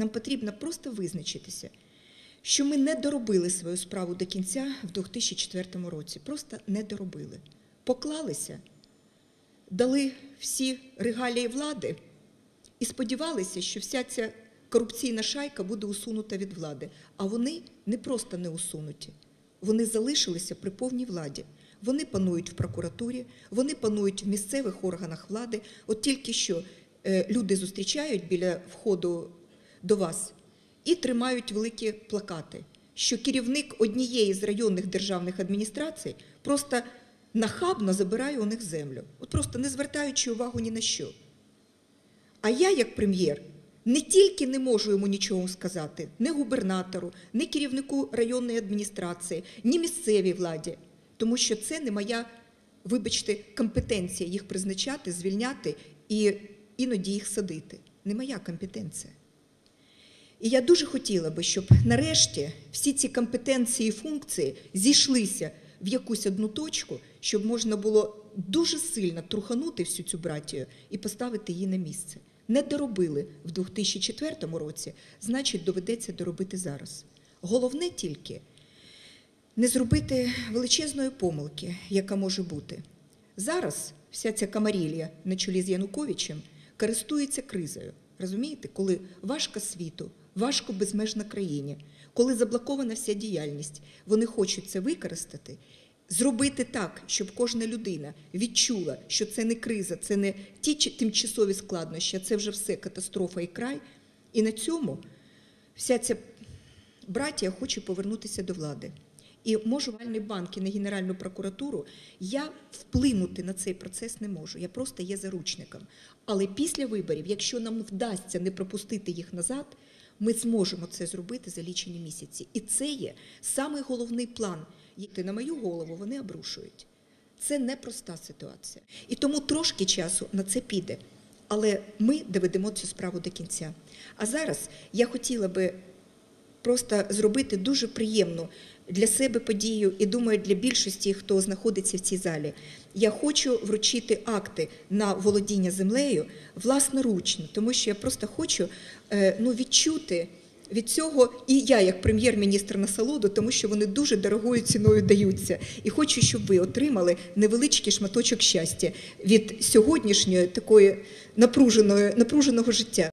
Нам потрібно просто визначитися, що ми не доробили свою справу до кінця в 2004 році. Просто не доробили. Поклалися, дали всі регалії влади і сподівалися, що вся ця корупційна шайка буде усунута від влади. А вони не просто не усунуті, вони залишилися при повній владі. Вони панують в прокуратурі, вони панують в місцевих органах влади. От тільки що е, люди зустрічають біля входу до вас і тримають великі плакати, що керівник однієї з районних державних адміністрацій просто нахабно забирає у них землю, от просто не звертаючи увагу ні на що. А я, як прем'єр, не тільки не можу йому нічого сказати, ні губернатору, ні керівнику районної адміністрації, ні місцевій владі, тому що це не моя, вибачте, компетенція їх призначати, звільняти і іноді їх садити. Не моя компетенція. І я дуже хотіла би, щоб нарешті всі ці компетенції і функції зійшлися в якусь одну точку, щоб можна було дуже сильно труханути всю цю братію і поставити її на місце. Не доробили в 2004 році, значить, доведеться доробити зараз. Головне тільки не зробити величезної помилки, яка може бути. Зараз вся ця камарілія на чолі з Януковичем користується кризою. Розумієте, коли важко світу, важко безмежно країні, коли заблокована вся діяльність, вони хочуть це використати, зробити так, щоб кожна людина відчула, що це не криза, це не ті тимчасові складнощі, а це вже все катастрофа і край. І на цьому вся ця братія хоче повернутися до влади. І можу вальний банк і на Генеральну прокуратуру, я вплинути на цей процес не можу. Я просто є заручником. Але після виборів, якщо нам вдасться не пропустити їх назад, ми зможемо це зробити за лічені місяці. І це є самий головний план. який на мою голову вони обрушують. Це непроста ситуація. І тому трошки часу на це піде. Але ми доведемо цю справу до кінця. А зараз я хотіла би просто зробити дуже приємну для себе подію і думаю, для більшості, хто знаходиться в цій залі. Я хочу вручити акти на володіння землею власноручно, тому що я просто хочу е, ну, відчути від цього і я, як прем'єр-міністр насолоду, тому що вони дуже дорогою ціною даються. І хочу, щоб ви отримали невеличкий шматочок щастя від сьогоднішньої такої напруженої напруженого життя.